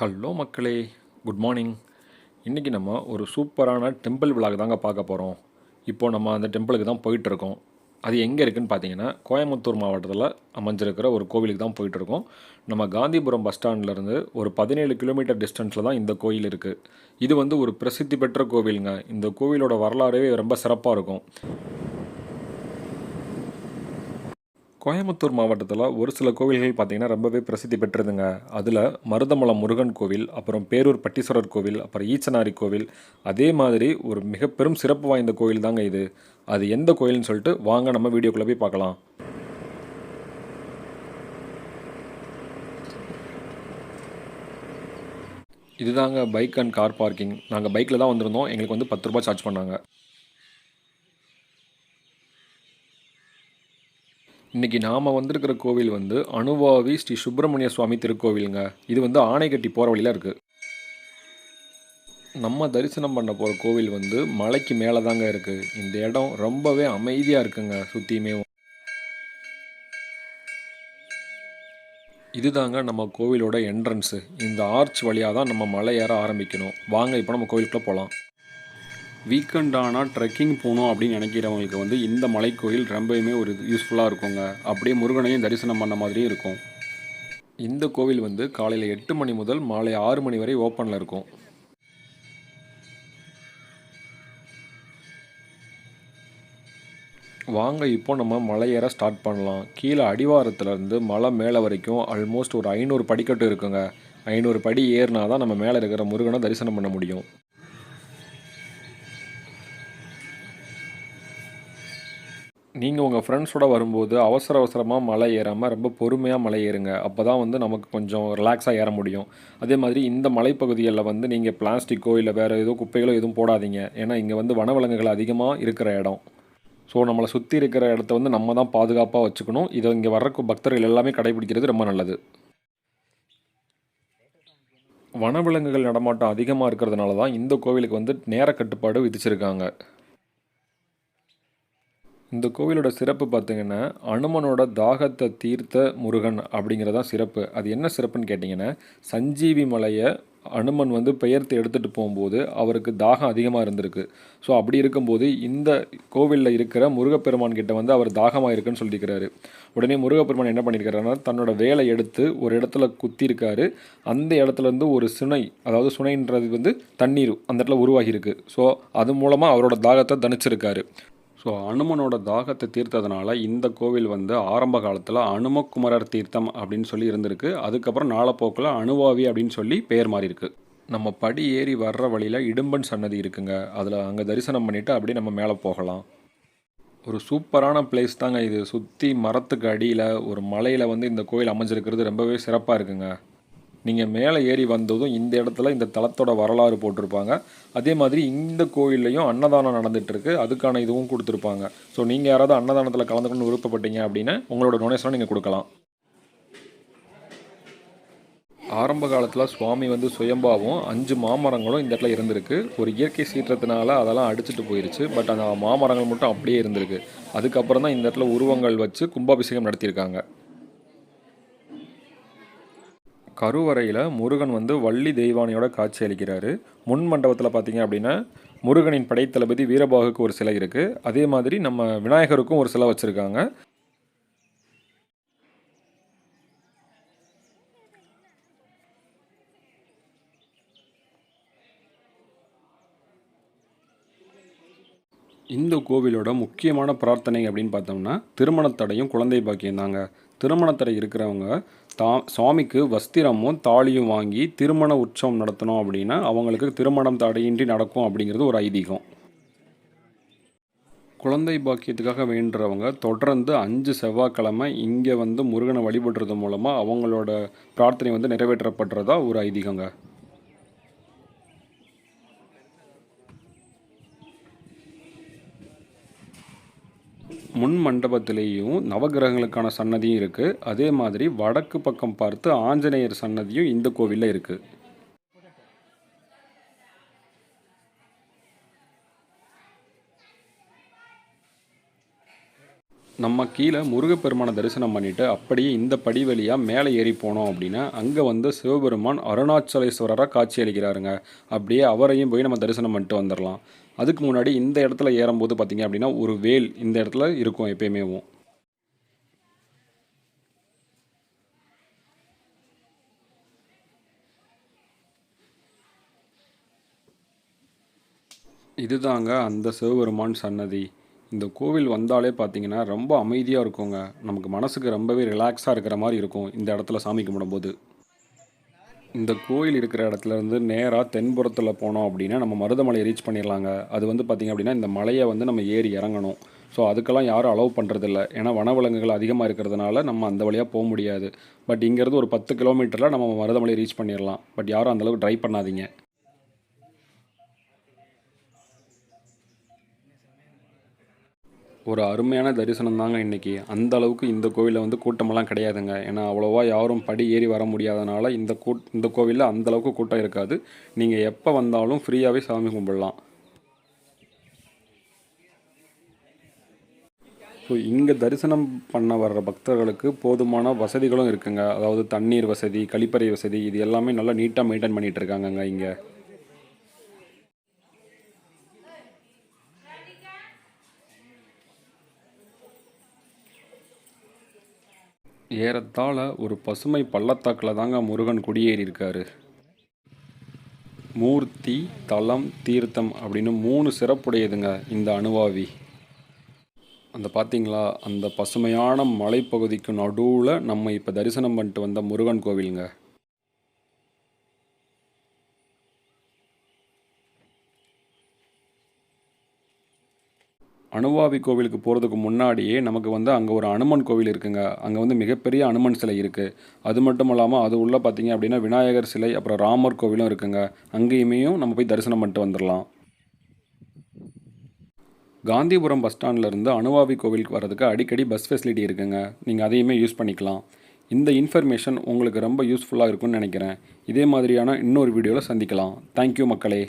Hello மக்களே. Good morning இன்றைக்கி நம்ம ஒரு சூப்பரான டெம்பிள் விழாக்கு தாங்க பார்க்க போகிறோம் இப்போது நம்ம அந்த டெம்பிளுக்கு தான் போயிட்டுருக்கோம். அது எங்கே இருக்குதுன்னு பார்த்தீங்கன்னா கோயம்புத்தூர் மாவட்டத்தில் அமைஞ்சிருக்கிற ஒரு கோவிலுக்கு தான் போயிட்டுருக்கோம். நம்ம காந்திபுரம் பஸ் ஸ்டாண்ட்லேருந்து ஒரு பதினேழு கிலோமீட்டர் டிஸ்டன்ஸில் தான் இந்த கோயில் இருக்குது இது வந்து ஒரு பிரசித்தி பெற்ற கோவிலுங்க. இந்த கோவிலோட வரலாறே ரொம்ப சிறப்பாக இருக்கும். கோயம்புத்தூர் மாவட்டத்தில் ஒரு சில கோவில்கள் பார்த்திங்கன்னா ரொம்பவே பிரசித்தி பெற்றதுங்க அதில் மருதமலம் முருகன் கோவில் அப்புறம் பேரூர் பட்டீஸ்வரர் கோவில் அப்புறம் ஈச்சனாரி கோவில் அதே மாதிரி ஒரு மிக பெரும் சிறப்பு வாய்ந்த கோவில் தாங்க இது. அது எந்த கோயில்னு சொல்லிட்டு வாங்க நம்ம வீடியோக்குள்ளே போய் பார்க்கலாம். இதுதாங்க பைக் அண்ட் கார் பார்க்கிங். நாங்கள் பைக்கில் தான் வந்திருந்தோம். எங்களுக்கு வந்து பத்து ரூபா சார்ஜ் பண்ணாங்க. இன்றைக்கி நாம் வந்திருக்கிற கோவில் வந்து அணுவாவி ஸ்ரீ சுப்பிரமணிய சுவாமி திருக்கோவிலுங்க. இது வந்து ஆணைக்கட்டி போகிற வழியில் இருக்குது நம்ம தரிசனம் பண்ண போகிற கோவில் வந்து மலைக்கு மேலே தாங்க இருக்குது இந்த இடம் ரொம்பவே அமைதியாக இருக்குங்க சுற்றியுமே இதுதாங்க நம்ம கோவிலோட என்ட்ரன்ஸு இந்த ஆர்ச் வழியாக தான் நம்ம மலை ஏற ஆரம்பிக்கணும். வாங்க இப்போ நம்ம கோவிலுக்குள்ளே போகலாம் வீக்கெண்ட் ஆனால் ட்ரெக்கிங் போகணும் அப்படின்னு நினைக்கிறவங்களுக்கு வந்து இந்த மலைக்கோயில் ரொம்பவுமே ஒரு யூஸ்ஃபுல்லாக இருக்குங்க. அப்படியே முருகனையும் தரிசனம் பண்ண மாதிரியும் இருக்கும். இந்த கோவில் வந்து காலையில் எட்டு மணி முதல் மாலை ஆறு மணி வரை ஓப்பனில் இருக்கும். வாங்க இப்போ நம்ம மலை ஏற ஸ்டார்ட் பண்ணலாம். கீழே அடிவாரத்துலேருந்து மலை மேலே வரைக்கும் ஆல்மோஸ்ட் ஒரு ஐநூறு படிக்கட்டு இருக்குங்க. ஐநூறு படி ஏறினா தான் நம்ம மேலே இருக்கிற முருகனை தரிசனம் பண்ண முடியும். நீங்கள் உங்கள் ஃப்ரெண்ட்ஸோட வரும்போது அவசர அவசரமாக மலை ஏறாமல் ரொம்ப பொறுமையாக மலை ஏறுங்க. அப்போ தான் வந்து நமக்கு கொஞ்சம் ரிலாக்ஸாக ஏற முடியும். அதே மாதிரி இந்த மலைப்பகுதிகளில் வந்து நீங்கள் பிளாஸ்டிக்கோ இல்லை வேறு ஏதோ குப்பைகளோ எதுவும் போடாதீங்க. ஏன்னா இங்கே வந்து வனவிலங்குகள் அதிகமாக இருக்கிற இடம். ஸோ நம்மளை சுற்றி இருக்கிற இடத்த வந்து நம்ம தான் பாதுகாப்பாக வச்சுக்கணும். இதை இங்கே வர்ற பக்தர்கள் எல்லாமே கடைபிடிக்கிறது ரொம்ப நல்லது. வனவிலங்குகள் நடமாட்டம் அதிகமாக இருக்கிறதுனால தான் இந்த கோவிலுக்கு வந்து நேர கட்டுப்பாடு விதிச்சிருக்காங்க. இந்த கோவிலோட சிறப்பு பார்த்தீங்கன்னா அனுமனோட தாகத்தை தீர்த்த முருகன் அப்படிங்கிறதான் சிறப்பு. அது என்ன சிறப்புன்னு கேட்டிங்கன்னா சஞ்சீவி மலையை அனுமன் வந்து பெயர்த்து எடுத்துகிட்டு போகும்போது அவருக்கு தாகம் அதிகமாக இருந்திருக்கு. ஸோ அப்படி இருக்கும்போது இந்த கோவிலில் இருக்கிற முருகப்பெருமான் கிட்ட வந்து அவர் தாகமாக இருக்குன்னு சொல்லியிருக்கிறாரு. உடனே முருகப்பெருமான் என்ன பண்ணியிருக்காருன்னா தன்னோட வேலை எடுத்து ஒரு இடத்துல குத்திருக்காரு அந்த இடத்துலேருந்து ஒரு சுனை அதாவது சுனைன்றது வந்து தண்ணீர் அந்த இடத்துல உருவாகியிருக்கு. ஸோ அது மூலமாக அவரோட தாகத்தை தணிச்சிருக்காரு. ஸோ அனுமனோட தாகத்தை தீர்த்ததுனால இந்த கோவில் வந்து ஆரம்ப காலத்தில் அனுமகுமரர் தீர்த்தம் அப்படின்னு சொல்லி இருந்திருக்கு. அதுக்கப்புறம் நாளப்போக்கில் அணுவாவி அப்படின்னு சொல்லி பெயர் மாறி இருக்கு நம்ம படி ஏறி வர்ற வழியில் இடும்பன் சன்னதி இருக்குங்க. அதில் அங்கே தரிசனம் பண்ணிவிட்டு அப்படியே நம்ம மேலே போகலாம். ஒரு சூப்பரான பிளேஸ் தாங்க இது. சுற்றி மரத்துக்கு அடியில் ஒரு மலையில் வந்து இந்த கோயில் அமைஞ்சிருக்கிறது ரொம்பவே சிறப்பாக இருக்குங்க. நீங்கள் மேலே ஏறி வந்ததும் இந்த இடத்துல இந்த தளத்தோட வரலாறு போட்டிருப்பாங்க. அதே மாதிரி இந்த கோயில்லையும் அன்னதானம் நடந்துகிட்ருக்கு அதுக்கான இதுவும் கொடுத்துருப்பாங்க. ஸோ நீங்கள் யாராவது அன்னதானத்தில் கலந்துக்கணும்னு விருப்பப்பட்டீங்க அப்படின்னா உங்களோட டொனேஷனை நீங்கள் கொடுக்கலாம். ஆரம்ப காலத்தில் சுவாமி வந்து சுயம்பாவும் அஞ்சு மாமரங்களும் இந்த இடத்துல இருந்திருக்கு. ஒரு இயற்கை சீற்றத்தினால அதெல்லாம் அடிச்சுட்டு போயிருச்சு. பட் அந்த மாமரங்கள் மட்டும் அப்படியே இருந்திருக்கு. அதுக்கப்புறம் தான் இந்த இடத்துல உருவங்கள் வச்சு கும்பாபிஷேகம் நடத்தியிருக்காங்க. கருவறையில் முருகன் வந்து வள்ளி தெய்வானியோட காட்சி அளிக்கிறாரு முன் மண்டபத்தில் பார்த்தீங்க அப்படின்னா முருகனின் படைத்தளபதி வீரபாகுக்கு ஒரு சிலை இருக்குது அதே மாதிரி நம்ம விநாயகருக்கும் ஒரு சிலை வச்சுருக்காங்க. இந்த கோவிலோட முக்கியமான பிரார்த்தனை அப்படின்னு பார்த்தோம்னா திருமணத்தடையும் குழந்தை பாக்கியம் தாங்க திருமணத்தடை இருக்கிறவங்க தா சுவாமிக்கு வஸ்திரமும் தாலியும் வாங்கி திருமண உற்சவம் நடத்தணும் அப்படின்னா அவங்களுக்கு திருமணம் தடையின்றி நடக்கும் அப்படிங்கிறது ஒரு ஐதீகம். குழந்தை பாக்கியத்துக்காக வேண்டுறவங்க தொடர்ந்து அஞ்சு செவ்வாய்க்கிழமை இங்கே வந்து முருகனை வழிபடுறது மூலமாக அவங்களோட பிரார்த்தனை வந்து நிறைவேற்றப்படுறதா ஒரு ஐதீகங்க. முன் மண்டபத்திலேயும் நவகிரகங்களுக்கான சன்னதியும் இருக்குது அதே மாதிரி வடக்கு பக்கம் பார்த்து ஆஞ்சநேயர் சன்னதியும் இந்த கோவிலில் இருக்குது நம்ம கீழே முருகப்பெருமானை தரிசனம் பண்ணிவிட்டு அப்படியே இந்த படி வழியாக மேலே ஏறி போனோம் அப்படின்னா அங்கே வந்து சிவபெருமான் அருணாச்சலேஸ்வரராக காட்சி அளிக்கிறாருங்க அப்படியே அவரையும் போய் நம்ம தரிசனம் பண்ணிட்டு வந்துடலாம் அதுக்கு முன்னாடி இந்த இடத்துல ஏறும்போது பார்த்தீங்க அப்படின்னா ஒரு வேல் இந்த இடத்துல இருக்கும் எப்பயுமேவும் இதுதாங்க அந்த சிவபெருமான் சன்னதி. இந்த கோவில் வந்தாலே பார்த்தீங்கன்னா ரொம்ப அமைதியாக இருக்குங்க. நமக்கு மனசுக்கு ரொம்பவே ரிலாக்ஸாக இருக்கிற மாதிரி இருக்கும் இந்த இடத்துல சாமி கும்பிடும்போது. இந்த கோயில் இருக்கிற இடத்துல இருந்து நேராக தென்புறத்தில் போனோம் அப்படின்னா நம்ம மருதமலையை ரீச் பண்ணிடலாங்க அது வந்து பார்த்திங்க அப்படின்னா இந்த மலையை வந்து நம்ம ஏறி இறங்கணும். ஸோ அதுக்கெல்லாம் யாரும் அலோவ் பண்ணுறதில்ல ஏன்னா வனவிலங்குகள் அதிகமாக இருக்கிறதுனால நம்ம அந்த வழியாக போக முடியாது. பட் இங்கேருந்து ஒரு பத்து கிலோமீட்டரில் நம்ம மருதமலையை ரீச் பண்ணிடலாம் பட் யாரும் அந்தளவுக்கு ட்ரை பண்ணாதீங்க. ஒரு அருமையான தரிசனம் தாங்க இன்றைக்கி அந்த அளவுக்கு இந்த கோவிலில் வந்து கூட்டமெல்லாம் கிடையாதுங்க. ஏன்னா அவ்வளோவா யாரும் படி ஏறி வர முடியாதனால இந்த கூட் இந்த கோவிலில் அந்த அளவுக்கு கூட்டம் இருக்காது. நீங்கள் எப்போ வந்தாலும் ஃப்ரீயாகவே சாமி கும்பிடலாம். ஸோ இங்கே தரிசனம் பண்ண வர்ற பக்தர்களுக்கு போதுமான வசதிகளும் இருக்குங்க. அதாவது தண்ணீர் வசதி கழிப்பறை வசதி இது எல்லாமே நல்லா நீட்டாக மெயின்டைன் பண்ணிகிட்டு இருக்காங்கங்க இங்கே. ஏறத்தாழ ஒரு பசுமை பள்ளத்தாக்கில் தாங்க முருகன் குடியேறியிருக்காரு மூர்த்தி தலம் தீர்த்தம் அப்படின்னு மூணு சிறப்புடையதுங்க இந்த அணுவாவி. அந்த பார்த்தீங்களா அந்த பசுமையான மலைப்பகுதிக்கு நடுவில் நம்ம இப்போ தரிசனம் பண்ணிட்டு வந்த முருகன் கோவிலுங்க. அணுவாவி கோவிலுக்கு போகிறதுக்கு முன்னாடியே நமக்கு வந்து அங்கே ஒரு அனுமன் கோவில் இருக்குங்க. அங்கே வந்து மிகப்பெரிய அனுமன் சிலை இருக்குது அது மட்டும் இல்லாமல் அது உள்ளே பார்த்தீங்க அப்படின்னா விநாயகர் சிலை அப்புறம் ராமர் கோவிலும் இருக்குங்க. அங்கேயுமேயும் நம்ம போய் தரிசனம் பண்ணிட்டு வந்துடலாம் காந்திபுரம் பஸ் ஸ்டாண்ட்லேருந்து அணுவாவி கோவிலுக்கு வரதுக்கு அடிக்கடி பஸ் ஃபெசிலிட்டி இருக்குங்க. நீங்கள் அதையுமே யூஸ் பண்ணிக்கலாம். இந்த இன்ஃபர்மேஷன் உங்களுக்கு ரொம்ப யூஸ்ஃபுல்லாக இருக்கும்னு நினைக்கிறேன். இதே மாதிரியான இன்னொரு வீடியோவில் சந்திக்கலாம். தேங்க்யூ மக்களே.